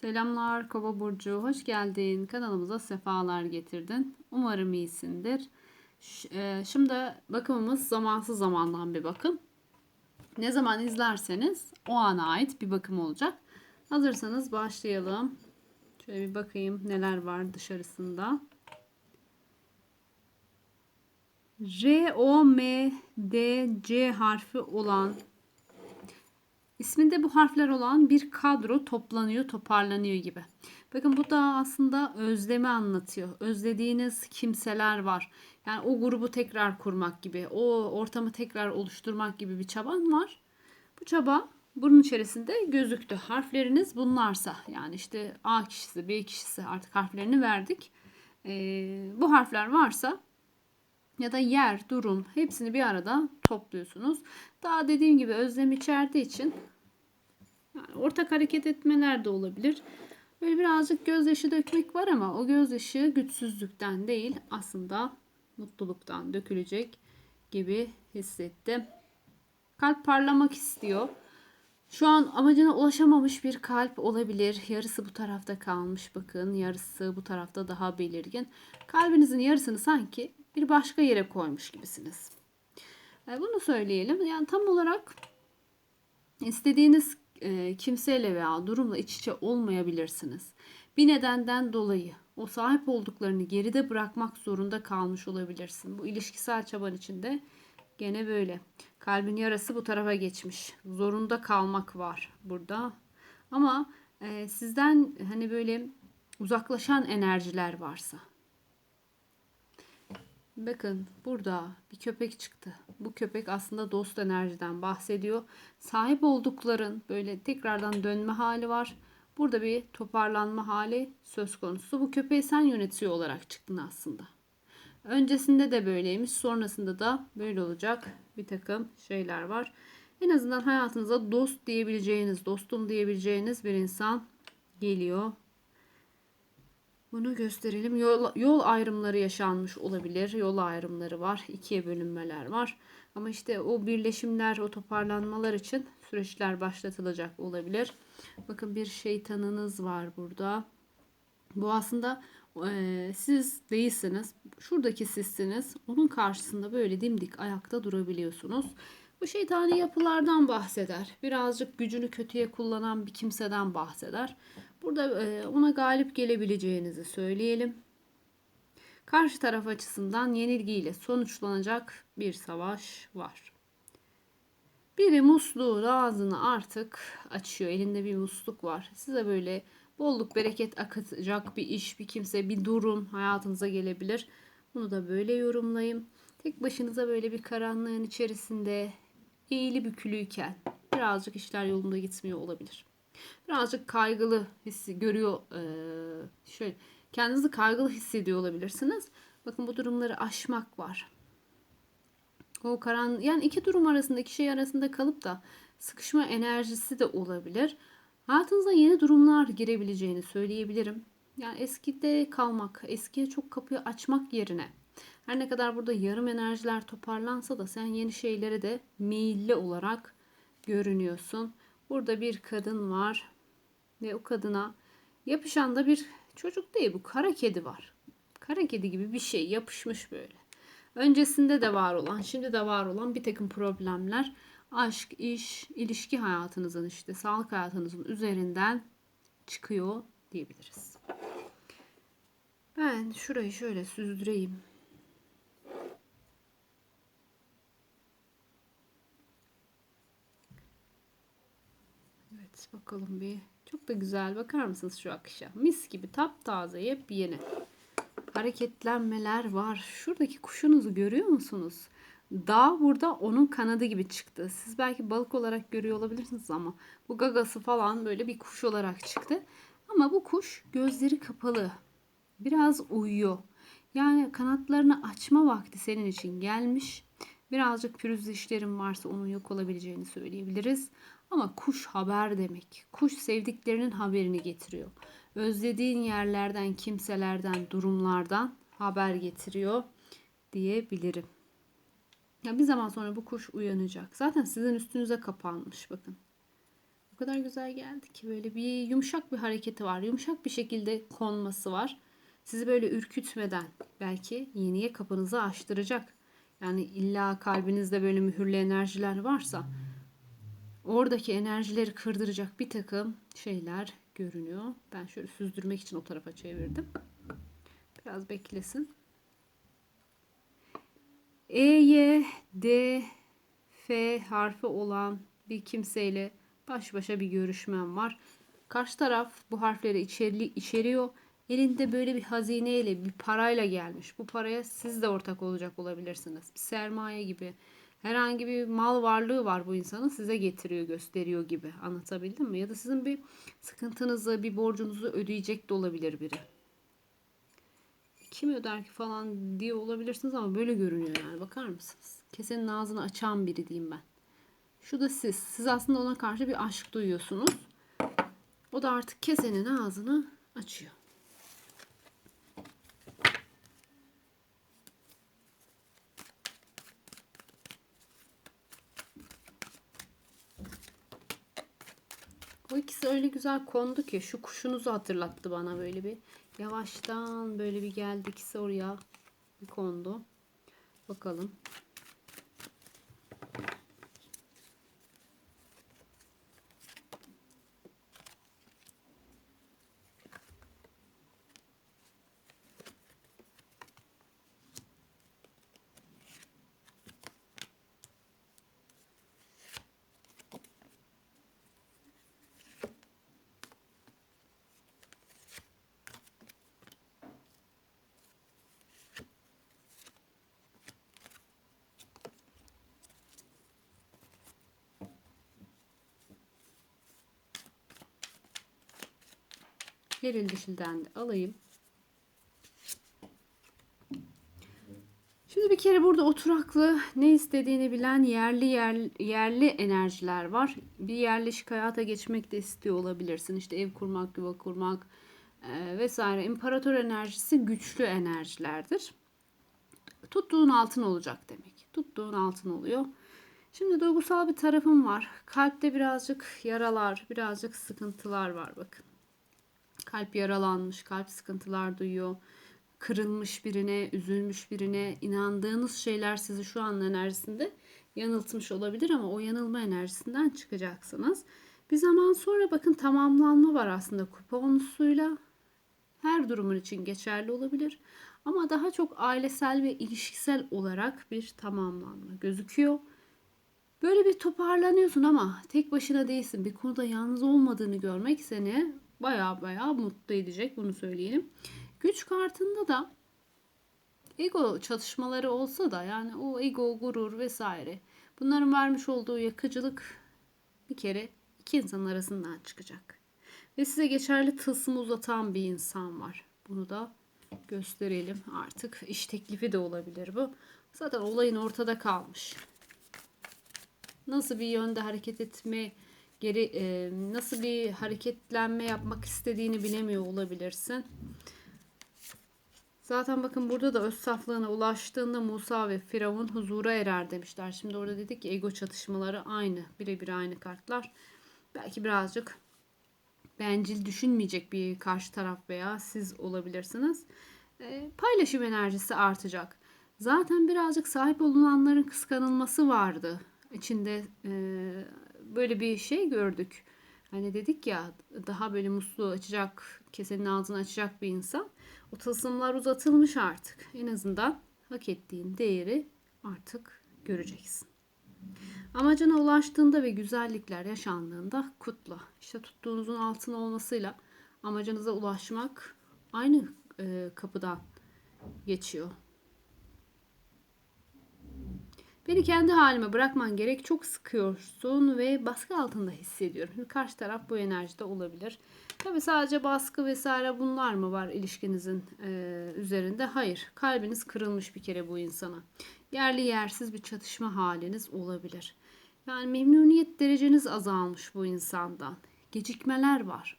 Selamlar Kova Burcu, hoş geldin. Kanalımıza sefalar getirdin. Umarım iyisindir. E, Şimdi bakımımız zamansız zamandan bir bakım. Ne zaman izlerseniz o ana ait bir bakım olacak. Hazırsanız başlayalım. Şöyle bir bakayım neler var dışarısında. R, O, M, D, C harfi olan İsminde bu harfler olan bir kadro toplanıyor, toparlanıyor gibi. Bakın bu da aslında özlemi anlatıyor. Özlediğiniz kimseler var. Yani o grubu tekrar kurmak gibi, o ortamı tekrar oluşturmak gibi bir çaban var. Bu çaba bunun içerisinde gözüktü. Harfleriniz bunlarsa yani işte A kişisi, B kişisi artık harflerini verdik. Ee, bu harfler varsa ya da yer, durum hepsini bir arada topluyorsunuz. Daha dediğim gibi özlem içerdiği için yani ortak hareket etmeler de olabilir. Böyle birazcık gözyaşı dökmek var ama o gözyaşı güçsüzlükten değil aslında mutluluktan dökülecek gibi hissettim. Kalp parlamak istiyor. Şu an amacına ulaşamamış bir kalp olabilir. Yarısı bu tarafta kalmış bakın. Yarısı bu tarafta daha belirgin. Kalbinizin yarısını sanki bir başka yere koymuş gibisiniz. E, Bunu söyleyelim. Yani tam olarak istediğiniz e, kimseyle veya durumla iç içe olmayabilirsiniz. Bir nedenden dolayı o sahip olduklarını geride bırakmak zorunda kalmış olabilirsin. Bu ilişkisel çaban içinde gene böyle. Kalbin yarası bu tarafa geçmiş. Zorunda kalmak var burada. Ama e, sizden hani böyle uzaklaşan enerjiler varsa Bakın burada bir köpek çıktı. Bu köpek aslında dost enerjiden bahsediyor. Sahip oldukların böyle tekrardan dönme hali var. Burada bir toparlanma hali söz konusu. Bu köpeği sen yönetiyor olarak çıktın aslında. Öncesinde de böyleymiş. Sonrasında da böyle olacak bir takım şeyler var. En azından hayatınıza dost diyebileceğiniz, dostum diyebileceğiniz bir insan geliyor. Bunu gösterelim. Yol, yol ayrımları yaşanmış olabilir. Yol ayrımları var. ikiye bölünmeler var. Ama işte o birleşimler, o toparlanmalar için süreçler başlatılacak olabilir. Bakın bir şeytanınız var burada. Bu aslında e, siz değilsiniz. Şuradaki sizsiniz. Onun karşısında böyle dimdik ayakta durabiliyorsunuz. Bu şeytani yapılardan bahseder. Birazcık gücünü kötüye kullanan bir kimseden bahseder. Burada e, ona galip gelebileceğinizi söyleyelim. Karşı taraf açısından yenilgiyle sonuçlanacak bir savaş var. Biri musluğun ağzını artık açıyor. Elinde bir musluk var. Size böyle bolluk bereket akıtacak bir iş, bir kimse, bir durum hayatınıza gelebilir. Bunu da böyle yorumlayayım. Tek başınıza böyle bir karanlığın içerisinde eğili bükülüyken birazcık işler yolunda gitmiyor olabilir. Birazcık kaygılı hissi görüyor. Ee, şöyle kendinizi kaygılı hissediyor olabilirsiniz. Bakın bu durumları aşmak var. O karan yani iki durum arasında iki şey arasında kalıp da sıkışma enerjisi de olabilir. Hayatınıza yeni durumlar girebileceğini söyleyebilirim. Yani eskide kalmak, eskiye çok kapıyı açmak yerine her ne kadar burada yarım enerjiler toparlansa da sen yeni şeylere de meyilli olarak görünüyorsun. Burada bir kadın var ve o kadına yapışan da bir çocuk değil bu kara kedi var. Kara kedi gibi bir şey yapışmış böyle. Öncesinde de var olan, şimdi de var olan bir takım problemler aşk, iş, ilişki hayatınızın işte sağlık hayatınızın üzerinden çıkıyor diyebiliriz. Ben şurayı şöyle süzdüreyim. Bakalım bir. Çok da güzel bakar mısınız şu akışa? Mis gibi taptaze yepyeni. Hareketlenmeler var. Şuradaki kuşunuzu görüyor musunuz? Dağ burada onun kanadı gibi çıktı. Siz belki balık olarak görüyor olabilirsiniz ama bu gagası falan böyle bir kuş olarak çıktı. Ama bu kuş gözleri kapalı. Biraz uyuyor. Yani kanatlarını açma vakti senin için gelmiş. Birazcık pürüzlü işlerin varsa onun yok olabileceğini söyleyebiliriz. Ama kuş haber demek. Kuş sevdiklerinin haberini getiriyor. Özlediğin yerlerden, kimselerden, durumlardan haber getiriyor diyebilirim. Ya bir zaman sonra bu kuş uyanacak. Zaten sizin üstünüze kapanmış bakın. kadar güzel geldi ki böyle bir yumuşak bir hareketi var. Yumuşak bir şekilde konması var. Sizi böyle ürkütmeden belki yeniye kapınızı açtıracak. Yani illa kalbinizde böyle mühürlü enerjiler varsa oradaki enerjileri kırdıracak bir takım şeyler görünüyor. Ben şöyle süzdürmek için o tarafa çevirdim. Biraz beklesin. E, Y, D, F harfi olan bir kimseyle baş başa bir görüşmem var. Karşı taraf bu harfleri içeri, içeriyor. Elinde böyle bir hazineyle, bir parayla gelmiş. Bu paraya siz de ortak olacak olabilirsiniz. Bir sermaye gibi. Herhangi bir mal varlığı var bu insanın size getiriyor, gösteriyor gibi. Anlatabildim mi? Ya da sizin bir sıkıntınızı, bir borcunuzu ödeyecek de olabilir biri. Kim öder ki falan diye olabilirsiniz ama böyle görünüyor yani. Bakar mısınız? Kesenin ağzını açan biri diyeyim ben. Şu da siz. Siz aslında ona karşı bir aşk duyuyorsunuz. O da artık kesenin ağzını açıyor. O ikisi öyle güzel kondu ki şu kuşunuzu hatırlattı bana böyle bir. Yavaştan böyle bir geldi ikisi oraya bir kondu. Bakalım. Yeril dişilden de alayım. Şimdi bir kere burada oturaklı ne istediğini bilen yerli yer, yerli enerjiler var. Bir yerleşik hayata geçmek de istiyor olabilirsin. İşte ev kurmak, yuva kurmak e, vesaire. İmparator enerjisi güçlü enerjilerdir. Tuttuğun altın olacak demek. Tuttuğun altın oluyor. Şimdi duygusal bir tarafım var. Kalpte birazcık yaralar, birazcık sıkıntılar var bakın. Kalp yaralanmış, kalp sıkıntılar duyuyor. Kırılmış birine, üzülmüş birine, inandığınız şeyler sizi şu an enerjisinde yanıltmış olabilir ama o yanılma enerjisinden çıkacaksınız. Bir zaman sonra bakın tamamlanma var aslında kupa onusuyla. Her durumun için geçerli olabilir. Ama daha çok ailesel ve ilişkisel olarak bir tamamlanma gözüküyor. Böyle bir toparlanıyorsun ama tek başına değilsin. Bir konuda yalnız olmadığını görmek seni baya baya mutlu edecek bunu söyleyelim. Güç kartında da ego çatışmaları olsa da yani o ego, gurur vesaire bunların vermiş olduğu yakıcılık bir kere iki insan arasından çıkacak. Ve size geçerli tılsımı uzatan bir insan var. Bunu da gösterelim artık. iş teklifi de olabilir bu. Zaten olayın ortada kalmış. Nasıl bir yönde hareket etme geri e, nasıl bir hareketlenme yapmak istediğini bilemiyor olabilirsin. Zaten bakın burada da öz saflığına ulaştığında Musa ve Firavun huzura erer demişler. Şimdi orada dedik ki ego çatışmaları aynı. Birebir aynı kartlar. Belki birazcık bencil düşünmeyecek bir karşı taraf veya siz olabilirsiniz. E, paylaşım enerjisi artacak. Zaten birazcık sahip olunanların kıskanılması vardı. İçinde e, böyle bir şey gördük. Hani dedik ya daha böyle musluğu açacak, kesenin ağzını açacak bir insan. O tılsımlar uzatılmış artık. En azından hak ettiğin değeri artık göreceksin. Amacına ulaştığında ve güzellikler yaşandığında kutla. İşte tuttuğunuzun altın olmasıyla amacınıza ulaşmak aynı e, kapıdan geçiyor. Beni kendi halime bırakman gerek. Çok sıkıyorsun ve baskı altında hissediyorum. Şimdi karşı taraf bu enerjide olabilir. Tabi sadece baskı vesaire bunlar mı var ilişkinizin e, üzerinde? Hayır. Kalbiniz kırılmış bir kere bu insana. Yerli yersiz bir çatışma haliniz olabilir. Yani memnuniyet dereceniz azalmış bu insandan. Gecikmeler var.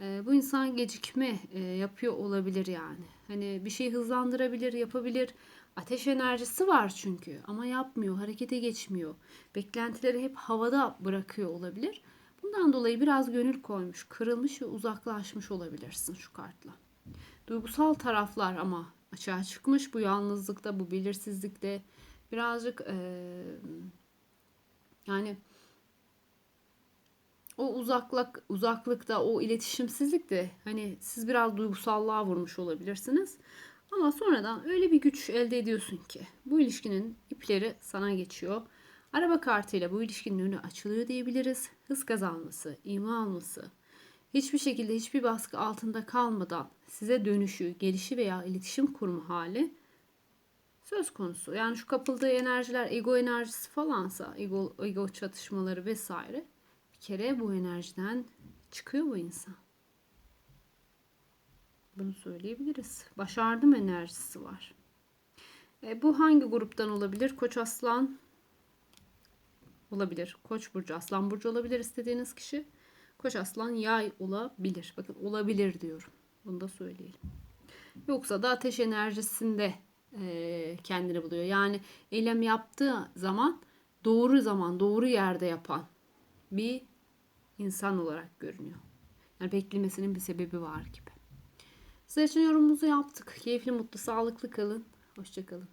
E, bu insan gecikme e, yapıyor olabilir yani. Hani bir şey hızlandırabilir, yapabilir Ateş enerjisi var çünkü ama yapmıyor, harekete geçmiyor. Beklentileri hep havada bırakıyor olabilir. Bu Bundan dolayı biraz gönül koymuş, kırılmış ve uzaklaşmış olabilirsin şu kartla. Duygusal taraflar ama açığa çıkmış bu yalnızlıkta, bu belirsizlikte birazcık eee, yani o uzaklık uzaklıkta o iletişimsizlikte hani siz biraz duygusallığa vurmuş olabilirsiniz. Ama sonradan öyle bir güç elde ediyorsun ki bu ilişkinin ipleri sana geçiyor. Araba kartıyla bu ilişkinin önü açılıyor diyebiliriz. Hız kazanması, ima alması, hiçbir şekilde hiçbir baskı altında kalmadan size dönüşü, gelişi veya iletişim kurma hali söz konusu. Yani şu kapıldığı enerjiler ego enerjisi falansa, ego, ego çatışmaları vesaire bir kere bu enerjiden çıkıyor bu insan. Bunu söyleyebiliriz. Başardım enerjisi var. E, bu hangi gruptan olabilir? Koç aslan olabilir. Koç burcu, aslan burcu olabilir istediğiniz kişi. Koç aslan yay olabilir. Bakın olabilir diyorum. Bunu da söyleyelim. Yoksa da ateş enerjisinde e, kendini buluyor. Yani eylem yaptığı zaman doğru zaman, doğru yerde yapan bir insan olarak görünüyor. Yani beklemesinin bir sebebi var gibi. Sizler için yorumumuzu yaptık. Keyifli, mutlu, sağlıklı kalın. Hoşçakalın.